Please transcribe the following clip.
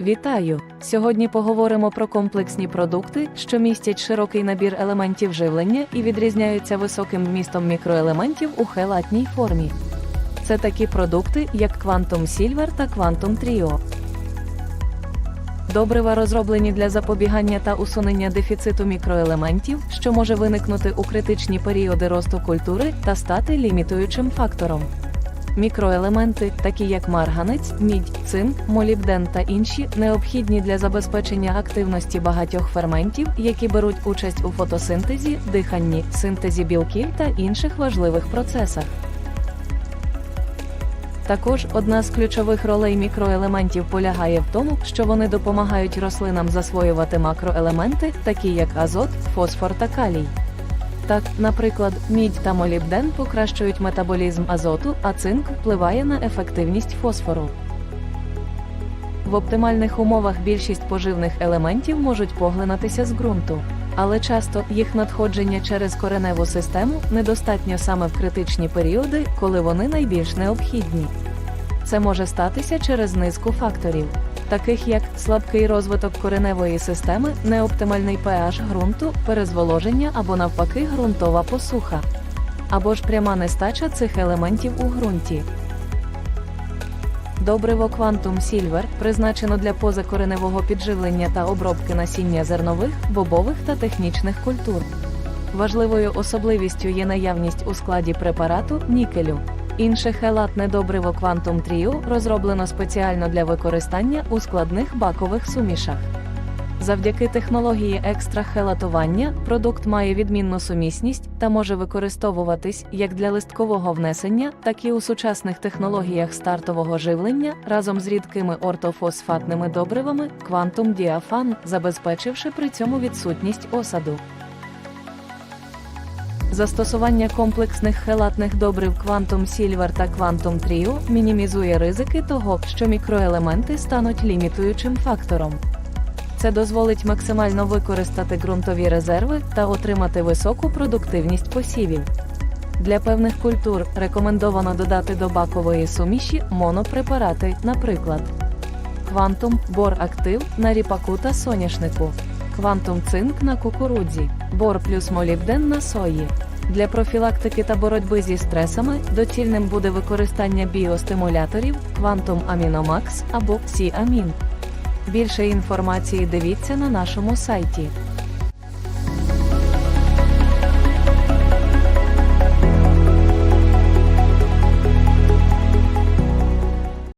Вітаю! Сьогодні поговоримо про комплексні продукти, що містять широкий набір елементів живлення і відрізняються високим вмістом мікроелементів у хелатній формі. Це такі продукти, як Quantum Silver та Quantum Trio. Добрива розроблені для запобігання та усунення дефіциту мікроелементів, що може виникнути у критичні періоди росту культури та стати лімітуючим фактором. Мікроелементи, такі як марганець, мідь, цинк, молібден та інші, необхідні для забезпечення активності багатьох ферментів, які беруть участь у фотосинтезі, диханні, синтезі білків та інших важливих процесах. Також одна з ключових ролей мікроелементів полягає в тому, що вони допомагають рослинам засвоювати макроелементи, такі як азот, фосфор та калій. Так, наприклад, мідь та молібден покращують метаболізм азоту, а цинк впливає на ефективність фосфору. В оптимальних умовах більшість поживних елементів можуть поглинатися з ґрунту, але часто їх надходження через кореневу систему недостатньо саме в критичні періоди, коли вони найбільш необхідні. Це може статися через низку факторів, таких як слабкий розвиток кореневої системи, неоптимальний pH ґрунту, перезволоження або навпаки ґрунтова посуха, або ж пряма нестача цих елементів у ґрунті. Добриво Quantum Silver призначено для позакореневого підживлення та обробки насіння зернових, бобових та технічних культур. Важливою особливістю є наявність у складі препарату нікелю. Інше хелатне добриво Quantum Trio розроблено спеціально для використання у складних бакових сумішах. Завдяки технології екстрахелатування продукт має відмінну сумісність та може використовуватись як для листкового внесення, так і у сучасних технологіях стартового живлення разом з рідкими ортофосфатними добривами Quantum Diaphan, забезпечивши при цьому відсутність осаду. Застосування комплексних хелатних добрив Quantum Silver та Quantum Trio мінімізує ризики того, що мікроелементи стануть лімітуючим фактором. Це дозволить максимально використати ґрунтові резерви та отримати високу продуктивність посівів. Для певних культур рекомендовано додати до бакової суміші монопрепарати, наприклад, Квантум бор актив на ріпаку та соняшнику, Квантум цинк на кукурудзі, бор плюс молібден на сої. Для профілактики та боротьби зі стресами доцільним буде використання біостимуляторів Quantum Aminomax або Сі-Амін. Більше інформації дивіться на нашому сайті.